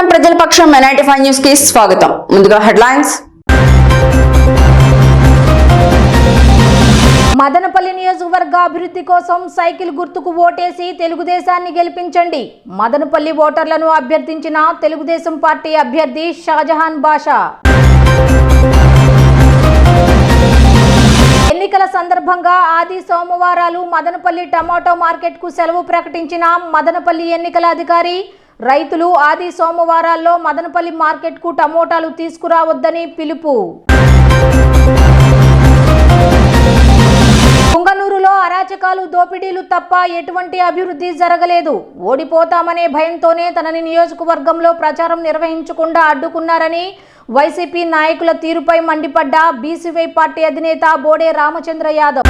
ప్రజాపక్షం NIT five న్యూస్కి స్వాగతం. ముందుగా హెడ్లైన్స్. మదనపల్లి నియోజకవర్గ అభివృద్ధి కోసం సైకిల్ గుర్తుకు ఓటేసి తెలుగుదేశాన్ని గెలిపించండి. మదనపల్లి ఓటర్లను అభ్యర్థించిన తెలుగుదేశం పార్టీ అభ్యర్థి షాజహాన్ బాషా. ఎన్నికల సందర్భంగా ఆది సోమవారాలు మదనపల్లి టమాటో మార్కెట్కు సెలవు ప్రకటించిన మదనపల్లి ఎన్నికల అధికారి రైతులు ఆది సోమవారాల్లో మదనపల్లి మార్కెట్కు టమోటాలు తీసుకురావద్దని పిలుపు. పుంగనూరులో అరాచకాలు దోపిడీలు తప్ప ఎటువంటి అభివృద్ధి జరగలేదు. ఓడిపోతామనే భయంతోనే తనని నియోజకవర్గంలో ప్రచారం నిర్వహించకుండా అడ్డుకున్నారని వైసీపీ నాయకుల తీరుపై మండిపడ్డ బీసీవై పార్టీ అధినేత బోడే రామచంద్ర యాదవ్.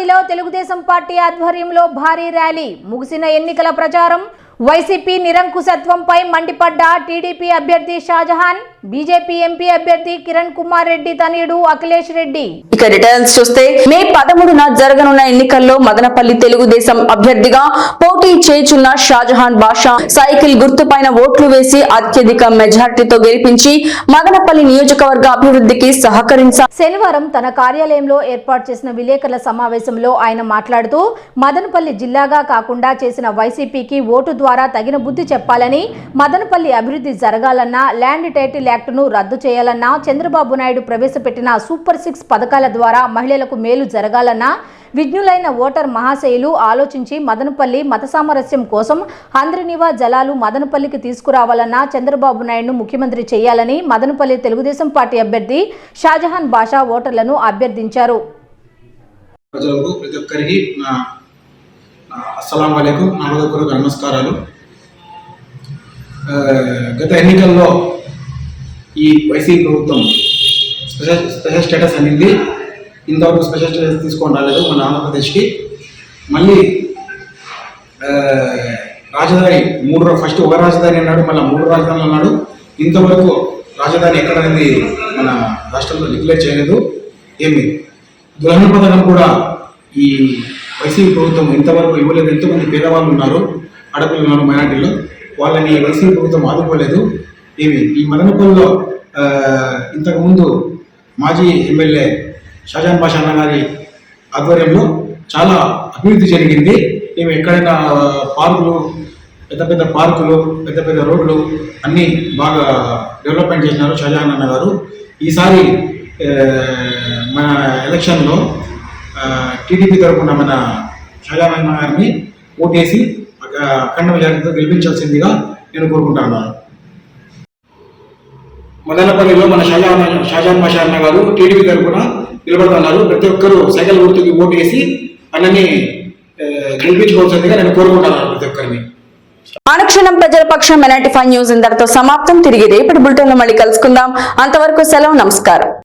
మదనపల్లిలో తెలుగుదేశం పార్టీ ఆధ్వర్యంలో భారీ ర్యాలీ. ముగిసిన ఎన్నికల ప్రచారం. వైసీపీ నిరంకుశత్వంపై మండిపడ్డ టీడీపీ అభ్యర్థి షాజహాన్ బీజేపీ ఎంపీ అభ్యర్థి కిరణ్ కుమార్ రెడ్డి తనయుడు అఖిలేష్ రెడ్డి. ఇక డీటెయిల్స్ చూస్తే మే పదమూడున జరగనున్న ఎన్నికల్లో మదనపల్లి తెలుగుదేశం అభ్యర్థిగా పోటీ చేయుచున్న షాజహాన్ బాషా సైకిల్ గుర్తుపైన ఓట్లు వేసి అత్యధిక మెజార్టీతో గెలిపించి మదనపల్లి నియోజకవర్గ అభివృద్ధికి సహకరించారు శనివారం తన కార్యాలయంలో ఏర్పాటు చేసిన విలేకరుల సమావేశంలో ఆయన మాట్లాడుతూ మదనపల్లి జిల్లాగా కాకుండా చేసిన వైసీపీకి ఓటు ద్వారా తగిన బుద్ధి చెప్పాలని మదనపల్లి అభివృద్ధి జరగాలన్నా ల్యాండ్ టైటిల్ యాక్టును రద్దు చేయాలన్నా చంద్రబాబు నాయుడు ప్రవేశపెట్టిన సూపర్ సిక్స్ పథకాల ద్వారా మహిళలకు మేలు జరగాలన్నా విజ్ఞులైన ఓటర్ మహాశయులు ఆలోచించి మదనపల్లి మత సామరస్యం కోసం ఆంధ్రనివా జలాలు మదనపల్లికి తీసుకురావాలన్నా చంద్రబాబు నాయుడును ముఖ్యమంత్రి చేయాలని మదనపల్లి తెలుగుదేశం పార్టీ అభ్యర్థి షాజహాన్ బాషా ఓటర్లను అభ్యర్థించారు. ప్రతి ఒక్కరికి నా అస్సలం నమస్కారాలు. గత ఎన్నికల్లో ఈ వైసీపీ ప్రభుత్వం స్పెషల్ స్పెషల్ స్టేటస్ అనేది ఇంతవరకు స్పెషల్ స్టేటస్ తీసుకొని రాలేదు మన ఆంధ్రప్రదేశ్కి. మళ్ళీ రాజధాని మూడు ఫస్ట్ ఒక రాజధాని అన్నాడు మళ్ళీ మూడు రాజధానులు అన్నాడు. ఇంతవరకు రాజధాని ఎక్కడ అనేది మన రాష్ట్రంలో డిక్లేర్ చేయలేదు. ఏమి? దురహన పథకం కూడా ఈ వైసీపీ ప్రభుత్వం ఇంతవరకు ఇవ్వలేదు. ఎంతోమంది పేదవాళ్ళు ఉన్నారు ఆడపిల్లలు ఉన్నారు మైనార్టీలు. వాళ్ళని వైసీపీ ప్రభుత్వం ఆదుకోలేదు. ఏమి? ఈ మదనపల్లిలో ఇంతకుముందు మాజీ ఎమ్మెల్యే షాజాన్ బాషా అన్న గారి ఆధ్వర్యంలో చాలా అభివృద్ధి జరిగింది. ఏమి ఎక్కడైనా పార్కులు పెద్ద పెద్ద పార్కులు పెద్ద పెద్ద రోడ్లు అన్నీ బాగా డెవలప్మెంట్ చేసినారు షాజహాన్ అన్న గారు ఈసారి మన ఎలక్షన్లో టీడీపీ తరఫున మన షాజహాన్ అన్న గారిని ఓటేసి అఖండ మెజార్టీతో గెలిపించాల్సిందిగా నేను కోరుకుంటున్నాను మదనపల్లిలో మన షాజాన్ షాజాన్ బాషా అన్న గారు టీడీపీ తరఫున నిలబడుతున్నారు. ప్రతి ఒక్కరూ సైకిల్ గుర్తుకి ఓటు వేసి అన్నని ఆ, గెలిపించుకోవాల్సిందిగా నేను కోరుకుంటున్నాను ప్రతి ఒక్కరిని. అనుక్షణం ప్రజల పక్షం ఎన్ఐటీ ఫైవ్ న్యూస్ ఇంతటితో సమాప్తం. తిరిగి రేపటి బులెటిన్ మళ్ళీ కలుసుకుందాం. అంతవరకు సెలవు నమస్కారం.